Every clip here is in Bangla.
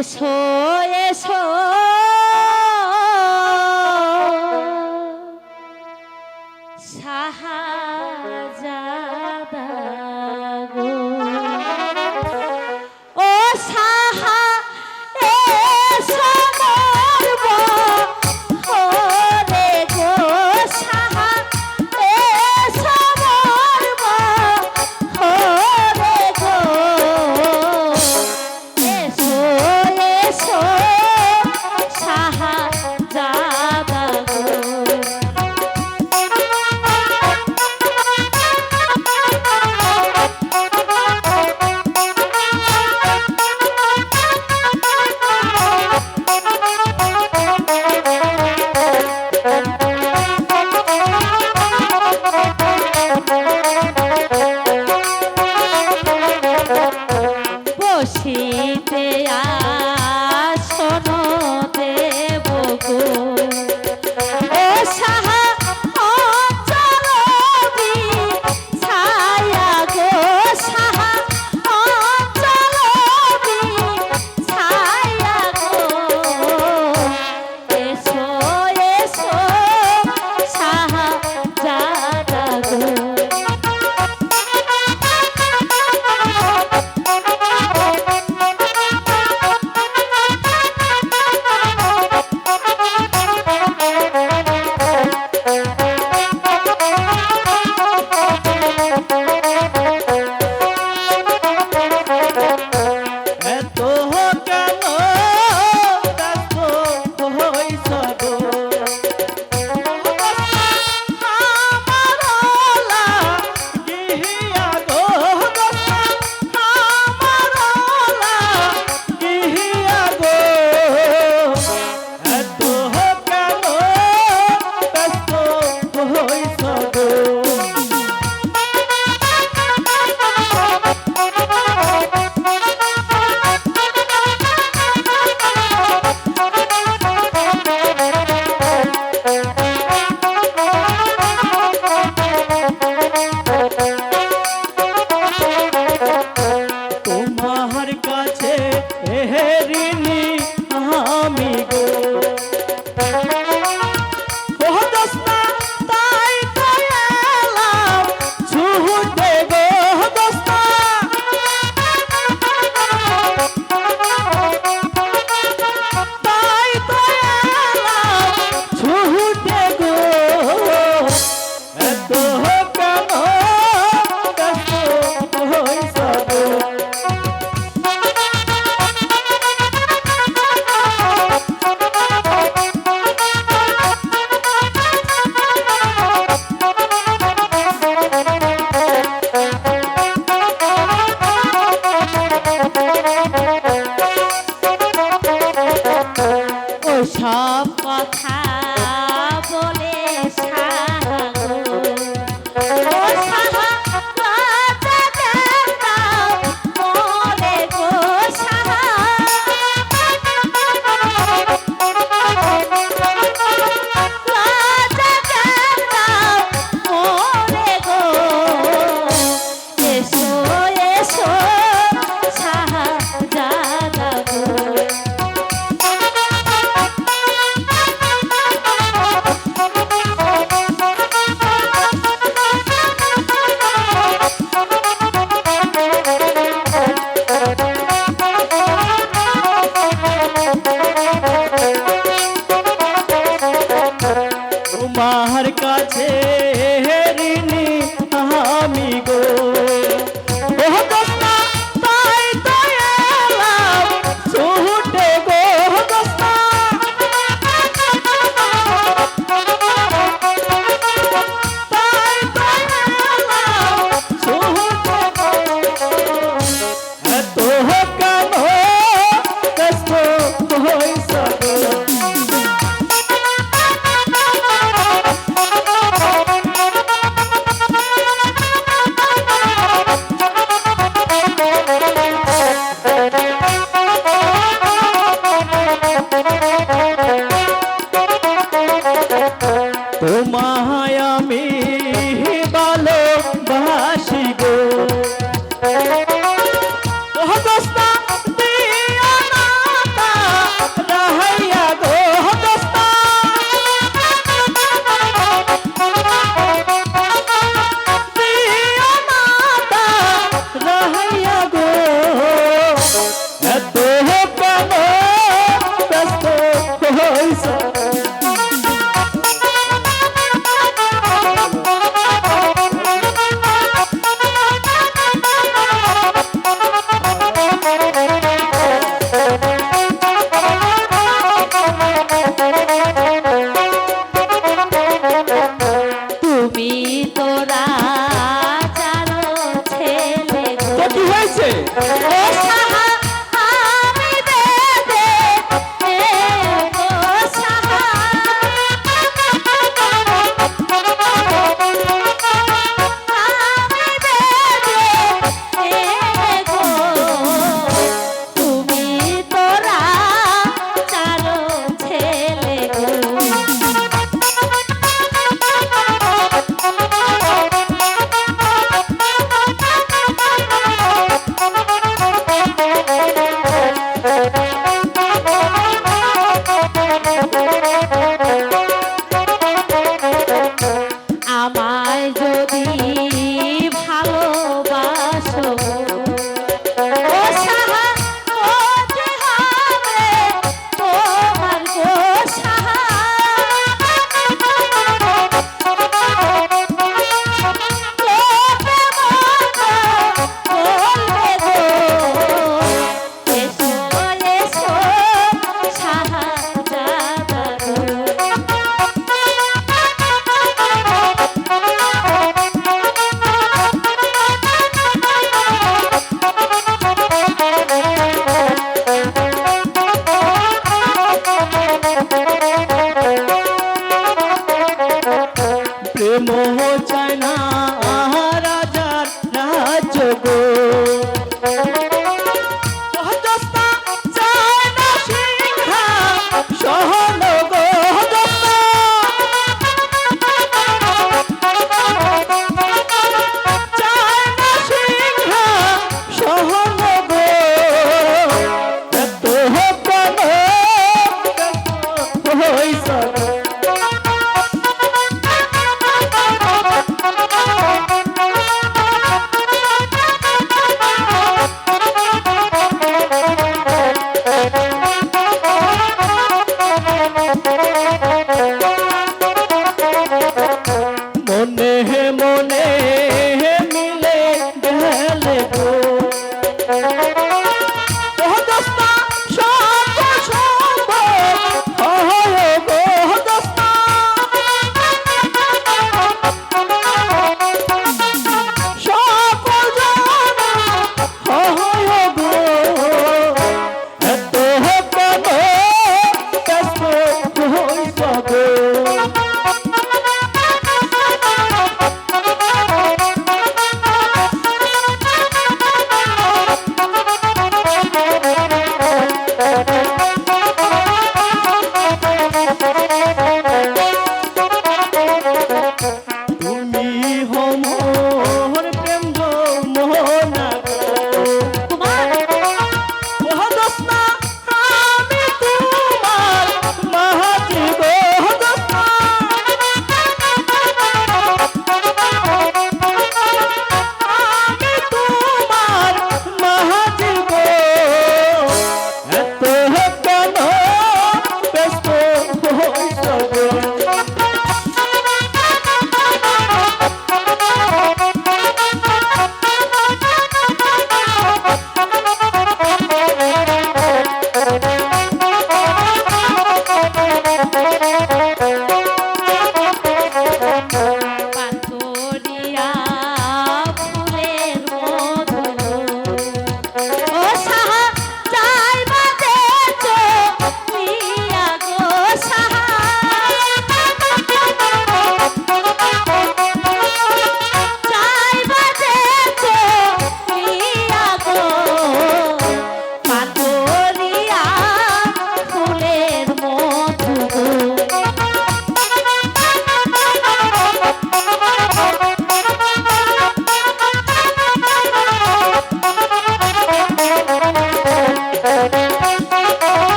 এসো এসো শাহজাদা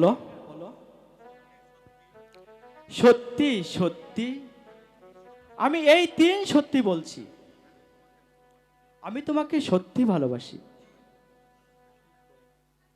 বলো। সত্যি সত্যি। আমি এই তিন সত্যি বলছি। আমি তোমাকে সত্যি ভালোবাসি।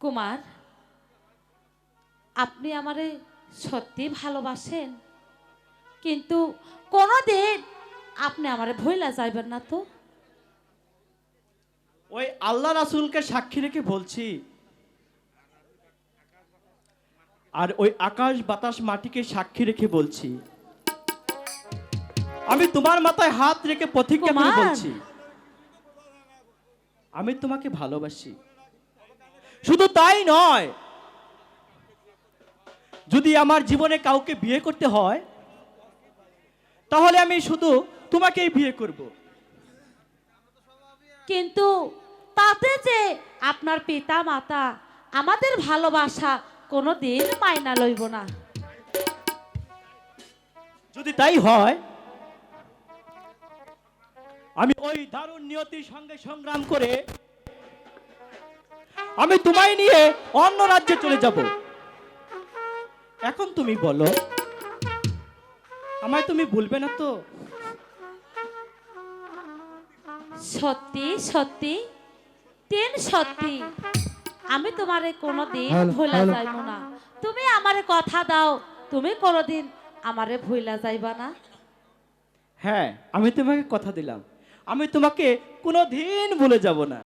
কুমার আপনি আমারে সত্যি ভালোবাসেন কিন্তু কোনোদিন আপনি আমারে ভইলা যাইবেন না তো। ওই আল্লাহ রাসূলকে সাক্ষী রেখে বলছি আর ওই আকাশ বাতাস মাটিকে সাক্ষী রেখে বলছি। আমি তোমার মাথায় হাত রেখে প্রতিজ্ঞা করে বলছি। আমি তোমাকে ভালোবাসি। শুধু তাই নয় যদি আমার জীবনে কাউকে বিয়ে করতে হয় তাহলে আমি শুধু তোমাকেই বিয়ে করব। কিন্তু তাতে যে আপনার পিতা মাতা আমাদের ভালোবাসা কোনোদিন মাইনা লইব না। যদি তাই হয় আমি ওই দারুণ নিয়তির সঙ্গে সংগ্রাম করে আমি তোমায় নিয়ে অন্য রাজ্যে চলে যাব। এখন তুমি বলো আমায় তুমি ভুলবে না তো? সত্যি সত্যি তিন সত্যি। আমি তোমারে কোনোদিন ভুলা যাইব না। তুমি আমারে কথা দাও তুমি কোনোদিন আমারে ভুলা যাইবা না। হ্যাঁ আমি তোমাকে কথা দিলাম। আমি তোমাকে কোনোদিন ভুলে যাব না।